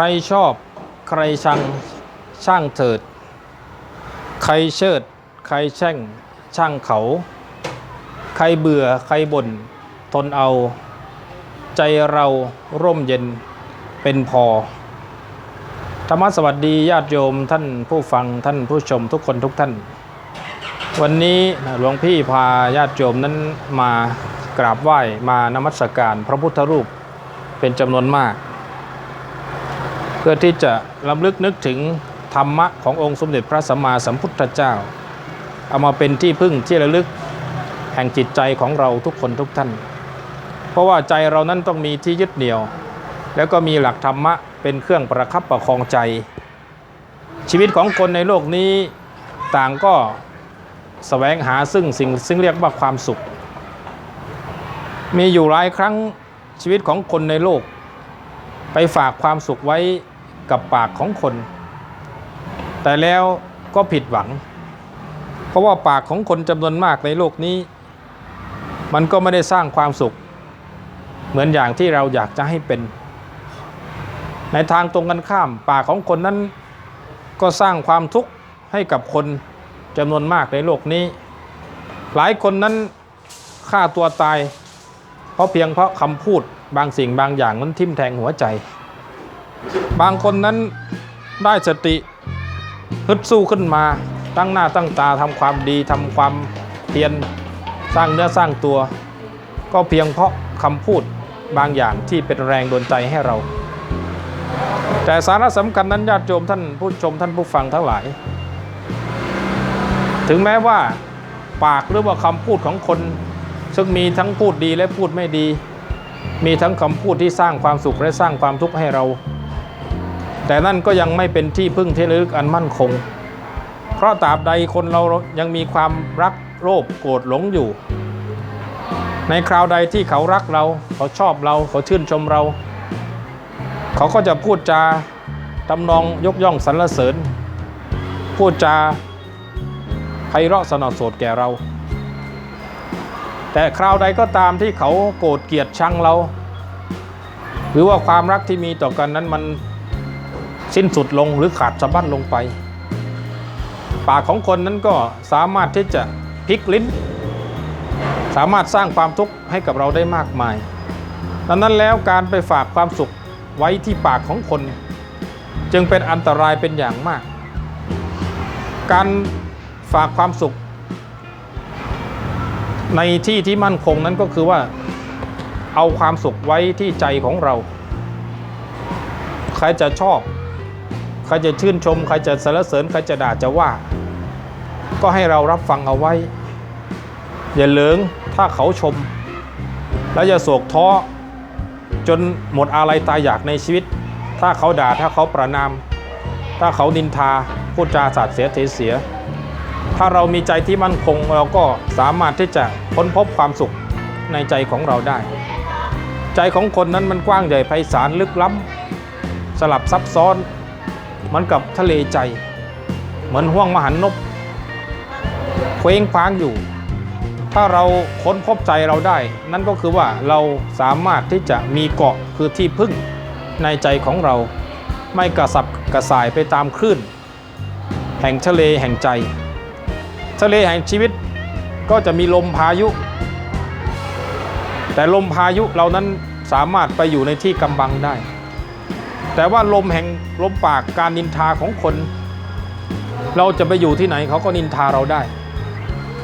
รชอบ ใครชังช่างเถิด ใครเชิด ใครแช่ง ช่างเขา ใครเบื่อใครบ่น ทนเอา ใจเราร่มเย็นเป็นพอ ธรรมะสวัสดีญาติโยมท่านผู้ฟังท่านผู้ชมทุกคนทุกท่าน วันนี้หลวงพี่พาญาติโยมนั้นมากราบไหว้มานมัสการพระพุทธรูปเป็นจำนวนมาก เพื่อที่จะลำลึกนึกถึงธรรมะขององค์สมเด็จพระสัมมาสัมพุทธเจ้า เอามาเป็นที่พึ่งที่ระลึกแห่งจิตใจของเราทุกคนทุกท่าน เพราะว่าใจเรานั้นต้องมีที่ยึดเหนี่ยว แล้วก็มีหลักธรรมะเป็นเครื่องประคับประคองใจ ชีวิตของคนในโลกนี้ต่างก็แสวงหาซึ่งสิ่งซึ่งเรียกว่าความสุข มีอยู่หลายครั้งชีวิตของคนในโลก ไปฝากความสุขไว้ กับปากของคน แต่แล้วก็ผิดหวัง เพราะว่าปากของคนจำนวนมากในโลกนี้ มันก็ไม่ได้สร้างความสุข เหมือนอย่างที่เราอยากจะให้เป็น ในทางตรงกันข้าม ปากของคนนั้น ก็สร้างความทุกข์ให้กับคนจำนวนมากในโลกนี้ หลายคนนั้นฆ่าตัวตาย เพราะเพียงเพราะคำพูดบางสิ่งบางอย่างนั้นทิ่มแทงหัวใจ บางคนนั้นได้สติฮึดสู้ขึ้นมาตั้งหน้าตั้งตาทำความดีทำความเพียรสร้างเนื้อสร้างตัว ก็เพียงเพราะคำพูดบางอย่างที่เป็นแรงดลใจให้เรา แต่สาระสำคัญนั้นญาติโยมท่านผู้ชมท่านผู้ฟังทั้งหลาย ถึงแม้ว่าปากหรือว่าคำพูดของคน ซึ่งมีทั้งพูดดีและพูดไม่ดี มีทั้งคำพูดที่สร้างความสุขและสร้างความทุกข์ให้เรา แต่นั่นก็ยังไม่เป็นที่พึ่งที่ลึกอันมั่นคง เพราะตราบใดคนเรายังมีความรักโลภโกรธหลงอยู่ ในคราวใดที่เขารักเรา เขาชอบเราเขาชื่นชมเรา เขาก็จะพูดจาตำนองยกย่องสรรเสริญ พูดจาไพเราะสนอโสดแก่เรา แต่คราวใดก็ตามที่เขาโกรธเกลียดชังเรา หรือว่าความรักที่มีต่อกันนั้นมัน สิ้นสุดลงหรือขาดสะบั้นลงไป ปากของคนนั้นก็สามารถที่จะพลิกลิ้น สามารถสร้างความทุกข์ให้กับเราได้มากมาย ดังนั้นแล้วการไปฝากความสุขไว้ที่ปากของคน จึงเป็นอันตรายเป็นอย่างมาก การฝากความสุข ในที่ที่มั่นคงนั้นก็คือว่าเอาความสุขไว้ที่ใจของเรา ใครจะชอบ ครจะชื่นชม ใครจะสรรเสริญ ใครจะด่าจะว่า ก็ให้เรารับฟังเอาไว้ อย่าเหลิงถ้าเขาชม แล้วอย่าโศกท้อจนหมดอะไรตายอยากในชีวิต ถ้าเขาด่าถ้าเขาประนาม ถ้าเขานินทาพูดจาสาดเสียเทเสีย ถ้าเรามีใจที่มั่นคงเราก็สามารถที่จะค้นพบความสุขในใจของเราได้ ใจของคนนั้นมันกว้างใหญ่ไพศาลลึกล้ำสลับซับซ้อน เหมือนกับทะเลใจ เหมือนห้วงมหันนบเคว้งคว้างอยู่ ถ้าเราค้นพบใจเราได้ นั่นก็คือว่าเราสามารถที่จะมีเกาะคือที่พึ่งในใจของเรา ไม่กระสับกระส่ายไปตามคลื่น แห่งทะเลแห่งใจ ทะเลแห่งชีวิตก็จะมีลมพายุ แต่ลมพายุเรานั้นสามารถไปอยู่ในที่กำบังได้ แต่ว่าลมแห่งลมปากการนินทาของคน เราจะไปอยู่ที่ไหนเขาก็นินทาเราได้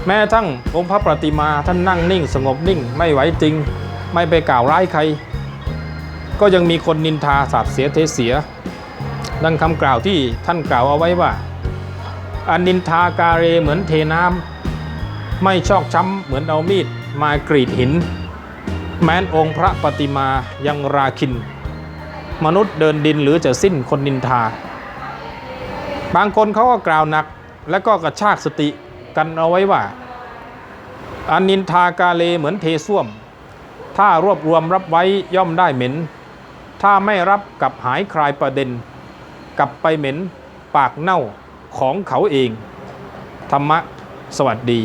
แม้ทั้งองค์พระประติมาท่านนั่งนิ่ง สงบนิ่ง ไม่ไหวจริง ไม่ไปกล่าวร้ายใคร ก็ยังมีคนนินทาสาดเสียเทเสีย ดังคำกล่าวที่ท่านกล่าวเอาไว้ว่าอนินทากาเรเหมือนเทน้ำไม่ชอกช้ำเหมือนเอามีดมากรีดหิน แม้นองค์พระปฏิมายังราคิน มนุษย์เดินดินหรือจะสิ้นคนนินทา บางคนเขาก็กล่าวหนัก และก็กระชากสติกันเอาไว้ว่าอนินทากาเลเหมือนเทส้วม ถ้ารวบรวมรับไว้ย่อมได้เหม็น ถ้าไม่รับกับหายคลายประเด็น กลับไปเหม็นปากเน่าของเขาเอง ธรรมะ สวัสดี